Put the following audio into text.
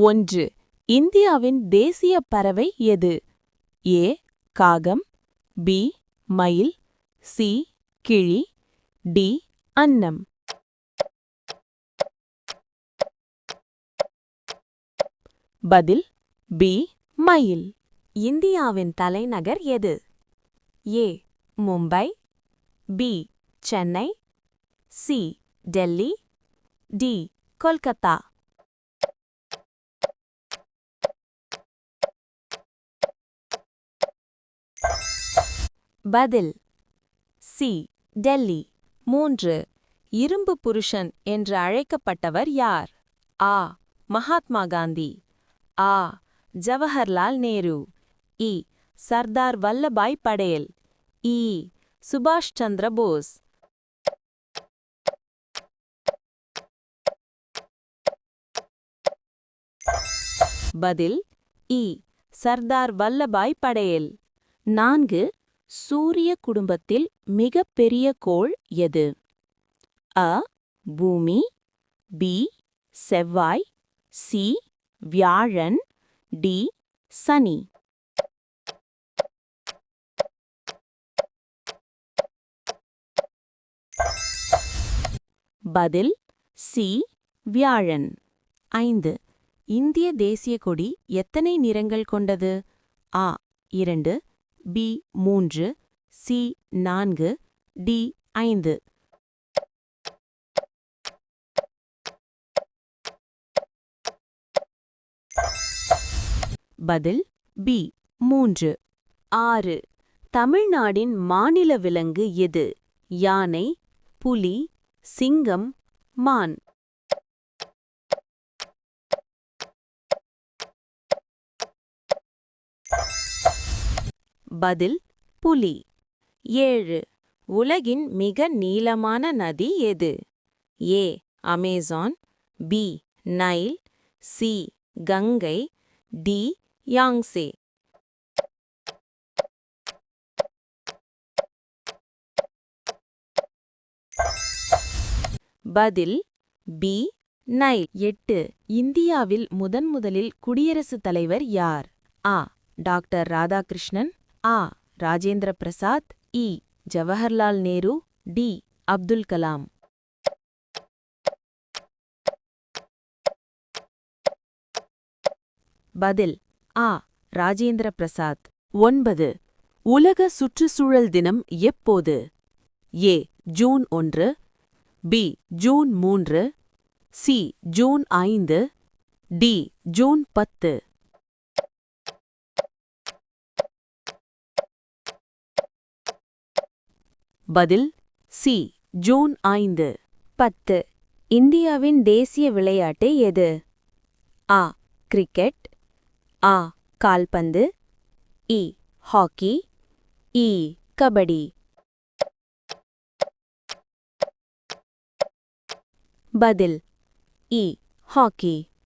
ஒன்று. இந்தியாவின் தேசிய பறவை எது? ஏ. காகம். பி. மயில். சி. கிழி டி. அன்னம். பதில். பி. மயில். இந்தியாவின் தலைநகர் எது? A. Mumbai. B. Chennai. C. Delhi. D. Kolkata. பதில். சி. டெல்லி. மூன்று. இரும்பு புருஷன் என்று அழைக்கப்பட்டவர் யார்? ஆ. மகாத்மா காந்தி. ஆ. ஜவஹர்லால் நேரு. இ. சர்தார் வல்லபாய் படேல். இ. சுபாஷ் சந்திர போஸ். பதில். இ. சர்தார் வல்லபாய் படேல். நான்கு. சூரிய குடும்பத்தில் மிகப்பெரிய கோள் எது? அ பூமி பி செவ்வாய் சி வியாழன் டி சனி. பதில் சி வியாழன். ஐந்து. இந்திய தேசிய கொடி எத்தனை நிறங்கள் கொண்டது? ஆ இரண்டு. பி மூன்று சி நான்கு டி ஐந்து. பதில் பி மூன்று. ஆறு. தமிழ்நாடின் மாநில விலங்கு எது? யானை புலி சிங்கம் மான். பதில் புலி. ஏழு. உலகின் மிக நீளமான நதி எது? A. Amazon. B. Nile. C. Ganga. D. Yangtze. பதில் பி. நைல். எட்டு. இந்தியாவில் முதன் முதலில் குடியரசுத் தலைவர் யார்? ஆ. டாக்டர் ராதாகிருஷ்ணன். ஆ. ராஜேந்திர பிரசாத் இ. ஜவஹர்லால் நேரு டி. அப்துல் கலாம். பதில் ஆ. ராஜேந்திர பிரசாத். ஒன்பது. உலக சுற்றுச்சூழல் தினம் எப்போது? ஏ. ஜூன் ஒன்று. பி. ஜூன் மூன்று. சி. ஜூன் ஐந்து. டி. ஜூன் பத்து. பதில் சி. ஜூன் ஐந்து. பத்து. இந்தியாவின் தேசிய விளையாட்டு எது? ஆ. கிரிக்கெட். ஆ. கால்பந்து. இ. ஹாக்கி. இ. கபடி. பதில் இ. ஹாக்கி.